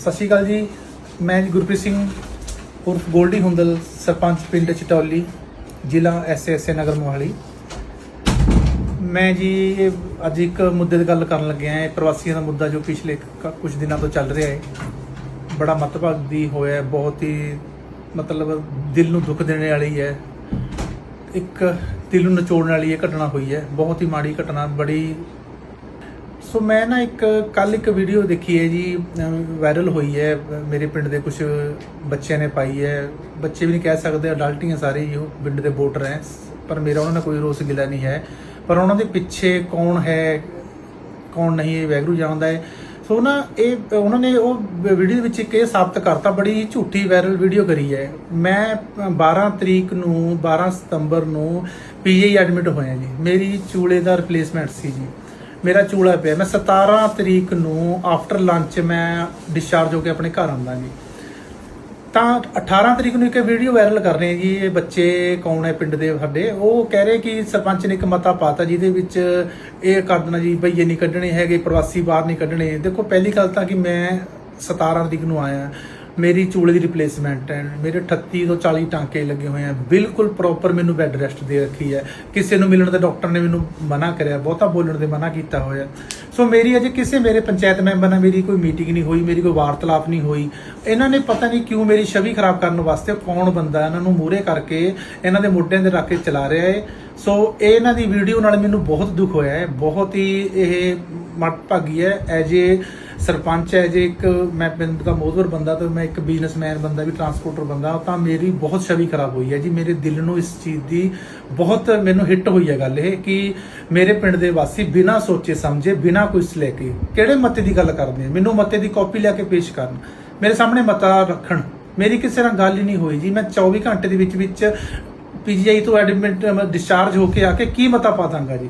ਸਤਿ ਸ਼੍ਰੀ ਅਕਾਲ ਜੀ। ਮੈਂ ਜੀ ਗੁਰਪ੍ਰੀਤ ਸਿੰਘ ਉਰਫ ਗੋਲਡੀ ਹੁੰਦਲ ਸਰਪੰਚ ਪਿੰਡ ਚਟੌਲੀ ਜ਼ਿਲ੍ਹਾ ਐਸਐਸਏ ਨਗਰ ਮੋਹਾਲੀ। ਮੈਂ ਜੀ ਅੱਜ ਇੱਕ ਮੁੱਦੇ ਤੇ ਗੱਲ ਕਰਨ ਲੱਗਿਆ ਹਾਂ। ਇਹ ਪ੍ਰਵਾਸੀਆਂ ਦਾ ਮੁੱਦਾ ਜੋ ਪਿਛਲੇ ਕੁਝ ਦਿਨਾਂ ਤੋਂ ਚੱਲ ਰਿਹਾ ਹੈ। ਬੜਾ ਮਤਭਾਗੀ ਹੋਇਆ ਹੈ, ਬਹੁਤ ਹੀ ਮਤਲਬ ਦਿਲ ਨੂੰ ਦੁੱਖ ਦੇਣ ਵਾਲੀ ਹੈ। ਇੱਕ ਦਿਲ ਨੂੰ ਨਚੋੜਨ ਵਾਲੀ ਇਹ ਘਟਨਾ ਹੋਈ ਹੈ। ਬਹੁਤ ਹੀ ਮਾੜੀ ਘਟਨਾ ਬੜੀ ਸੋ ਮੈਂ ਨਾ ਇੱਕ ਕੱਲ ਇੱਕ ਵੀਡੀਓ ਦੇਖੀ ਹੈ ਜੀ ਵਾਇਰਲ ਹੋਈ ਹੈ, ਮੇਰੇ ਪਿੰਡ ਦੇ ਕੁਝ ਬੱਚਿਆਂ ਨੇ ਪਾਈ ਹੈ। ਬੱਚੇ ਵੀ ਨਹੀਂ ਕਹਿ ਸਕਦੇ ਅਡਲਟ ਹੀ ਆ ਸਾਰੇ ਹੀ, ਉਹ ਪਿੰਡ ਦੇ ਵੋਟਰ ਹੈ। ਪਰ ਮੇਰਾ ਉਹਨਾਂ ਨਾਲ ਕੋਈ ਰੋਸ ਗਿਲਾ ਨਹੀਂ ਹੈ। ਪਰ ਉਹਨਾਂ ਦੇ ਪਿੱਛੇ ਕੌਣ ਹੈ, ਕੌਣ ਨਹੀਂ, ਇਹ ਵੈਗਰੂ ਜਾਣਦਾ ਹੈ। ਸੋ ਨਾ ਇਹ, ਉਹਨਾਂ ਨੇ ਉਹ ਵੀਡੀਓ ਦੇ ਵਿੱਚ ਇੱਕ ਇਹ ਸਾਬਤ ਕਰਤਾ, ਬੜੀ ਝੂਠੀ ਵਾਇਰਲ ਵੀਡੀਓ ਕਰੀ ਹੈ। ਮੈਂ 12 ਤਰੀਕ ਨੂੰ 12 ਸਤੰਬਰ ਨੂੰ ਪੀਜੀ ਐਡਮਿਟ ਹੋਇਆ ਜੀ। ਮੇਰੀ ਚੂਲੇ ਦਾ ਰਿਪਲੇਸਮੈਂਟ ਸੀ ਜੀ। ਮੇਰਾ ਚੂਲਾ ਪਿਆ। ਮੈਂ 17 ਤਰੀਕ ਨੂੰ ਆਫਟਰ ਲੰਚ ਮੈਂ ਡਿਸਚਾਰਜ ਹੋ ਕੇ ਆਪਣੇ ਘਰ ਆਉਂਦਾ ਜੀ। ਤਾਂ 18 ਤਰੀਕ ਨੂੰ ਇੱਕ ਵੀਡੀਓ ਵਾਇਰਲ ਕਰ ਰਹੇ ਜੀ, ਇਹ ਬੱਚੇ ਕੌਣ ਹੈ ਪਿੰਡ ਦੇ ਸਾਡੇ। ਉਹ ਕਹਿ ਰਹੇ ਕਿ ਸਰਪੰਚ ਨੇ ਇੱਕ ਮਤਾ ਪਾਤਾ ਜਿਹਦੇ ਵਿੱਚ ਇਹ ਕਰ ਦੇਣਾ ਜੀ ਬਈਏ ਨਹੀਂ ਕੱਢਣੇ ਹੈਗੇ, ਪ੍ਰਵਾਸੀ ਬਾਹਰ ਨਹੀਂ ਕੱਢਣੇ। ਦੇਖੋ, ਪਹਿਲੀ ਗੱਲ ਤਾਂ ਕਿ ਮੈਂ 17 ਤਰੀਕ ਨੂੰ ਆਇਆ। ਮੇਰੀ ਚੂਲੇ ਦੀ ਰਿਪਲੇਸਮੈਂਟ ਹੈ। ਮੇਰੇ 38 ਤੋਂ 40 ਟਾਂਕੇ ਲੱਗੇ ਹੋਏ ਆ। ਬਿਲਕੁਲ ਪ੍ਰੋਪਰ ਮੈਨੂੰ ਬੈੱਡ ਰੈਸਟ ਦੇ ਰੱਖੀ ਹੈ। ਕਿਸੇ ਨੂੰ ਮਿਲਣ ਦਾ ਡਾਕਟਰ ਨੇ ਮੈਨੂੰ ਮਨਾ ਕਰਿਆ, ਬਹੁਤਾ ਬੋਲਣ ਦੇ ਮਨਾ ਕੀਤਾ ਹੋਇਆ। ਸੋ ਮੇਰੀ ਅਜੇ ਕਿਸੇ ਮੇਰੇ ਪੰਚਾਇਤ ਮੈਂਬਰ ਨਾਲ ਮੇਰੀ ਕੋਈ ਮੀਟਿੰਗ ਨਹੀਂ ਹੋਈ, ਮੇਰੀ ਕੋਈ ਵਾਰਤਾਲਾਪ ਨਹੀਂ ਹੋਈ। ਇਹਨਾਂ ਨੇ ਪਤਾ ਨਹੀਂ ਕਿਉਂ ਮੇਰੀ ਛਵੀ ਖਰਾਬ ਕਰਨ ਵਾਸਤੇ ਕੌਣ ਬੰਦਾ ਇਹਨਾਂ ਨੂੰ ਮੂਹਰੇ ਕਰਕੇ ਇਹਨਾਂ ਦੇ ਮੋਢਿਆਂ ਤੇ ਰੱਖ ਕੇ ਚਲਾ ਰਿਹਾ ਹੈ। ਸੋ ਇਹ ਇਹਨਾਂ ਦੀ ਵੀਡੀਓ ਨਾਲ ਮੈਨੂੰ ਬਹੁਤ ਦੁੱਖ ਹੋਇਆ ਹੈ। ਬਹੁਤ ਹੀ ਇਹ ਮੱਟ ਹੈ। ਐਜ ਏ ਸਰਪੰਚ ਹੈ ਜੇ ਇੱਕ ਮੈਂ ਪਿੰਡ ਦਾ ਮੋਹਦਵਰ ਬੰਦਾ ਤੇ ਮੈਂ ਇੱਕ ਬਿਜ਼ਨਸਮੈਨ ਬੰਦਾ, ਵੀ ਟਰਾਂਸਪੋਰਟਰ ਬੰਦਾ, ਤਾਂ ਮੇਰੀ ਬਹੁਤ ਛਵੀ ਖਰਾਬ ਹੋਈ ਹੈ ਜੀ। ਮੇਰੇ ਦਿਲ ਨੂੰ ਇਸ ਚੀਜ਼ ਦੀ ਬਹੁਤ ਮੈਨੂੰ ਹਿੱਟ ਹੋਈ ਹੈ ਗੱਲ ਇਹ ਕਿ ਮੇਰੇ ਪਿੰਡ ਦੇ ਵਾਸੀ ਬਿਨਾਂ ਸੋਚੇ ਸਮਝੇ, ਬਿਨਾਂ ਕੋਈ ਲੈ ਕੇ ਕਿਹੜੇ ਮਤੇ ਦੀ ਗੱਲ ਕਰਦੇ ਮੈਨੂੰ ਮਤੇ ਦੀ ਕਾਪੀ ਲਿਆ ਕੇ ਪੇਸ਼ ਕਰਨ। ਮੇਰੇ ਸਾਹਮਣੇ ਮਤਾ ਰੱਖਣ। ਮੇਰੀ ਕਿਸੇ ਨਾਲ ਗੱਲ ਹੀ ਨਹੀਂ ਹੋਈ ਜੀ। ਮੈਂ 24 ਘੰਟੇ ਦੇ ਵਿੱਚ ਵਿੱਚ ਪੀਜੀਆਈ ਤੋਂ ਐਡਮਿਟ ਡਿਸਚਾਰਜ ਹੋ ਕੇ ਆ ਕੇ ਕੀ ਮਤਾ ਪਾ ਦਾਂਗਾ ਜੀ?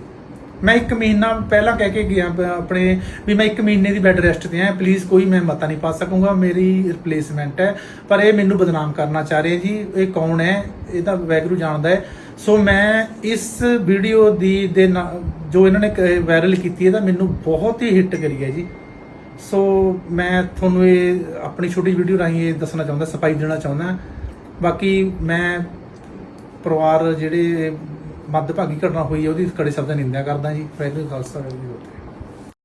ਮੈਂ ਇੱਕ ਮਹੀਨਾ ਪਹਿਲਾਂ ਕਹਿ ਕੇ ਗਿਆ ਆਪਣੇ ਵੀ ਮੈਂ ਇੱਕ ਮਹੀਨੇ ਦੀ ਬੈੱਡ ਰੈਸਟ ਤੇ ਆ ਪਲੀਜ਼ ਕੋਈ ਮੈਂ ਮਤਾ ਨਹੀਂ ਪਾ ਸਕੂੰਗਾ, ਮੇਰੀ ਰਿਪਲੇਸਮੈਂਟ ਹੈ। ਪਰ ਇਹ ਮੈਨੂੰ ਬਦਨਾਮ ਕਰਨਾ ਚਾਹ ਰਹੇ ਜੀ, ਇਹ ਕੌਣ ਹੈ? ਇਹ ਤਾਂ ਵੈਗਰੂ ਜਾਣਦਾ ਹੈ। ਸੋ ਮੈਂ ਇਸ ਵੀਡੀਓ ਦੀ ਦੇ ਨਾ- ਜੋ ਇਹਨਾਂ ਨੇ ਵਾਇਰਲ ਕੀਤੀ ਹੈ, ਤਾਂ ਮੈਨੂੰ ਬਹੁਤ ਹੀ ਹਿੱਟ ਕਰੀ ਹੈ ਜੀ। ਸੋ ਮੈਂ ਤੁਹਾਨੂੰ ਇਹ ਆਪਣੀ ਛੋਟੀ ਵੀਡੀਓ ਰਾਹੀਂ ਇਹ ਦੱਸਣਾ ਚਾਹੁੰਦਾ ਸਫ਼ਾਈ ਦੇਣਾ ਚਾਹੁੰਦਾ। ਬਾਕੀ ਮੈਂ ਪਰਿਵਾਰ ਜਿਹੜੇ ਮੱਧਭਾਗੀ ਘਟਨਾ ਹੋਈ ਹੈ, ਉਹਦੀ ਕੜੇ ਸ਼ਬਦਾਂ ਨਿੰਦਿਆ ਕਰਦਾ ਜੀ। ਵਾਹਿਗੁਰੂ ਜੀ ਕਾ ਖਾਲਸਾ ਵਾਹਿਗੁਰੂ ਜੀ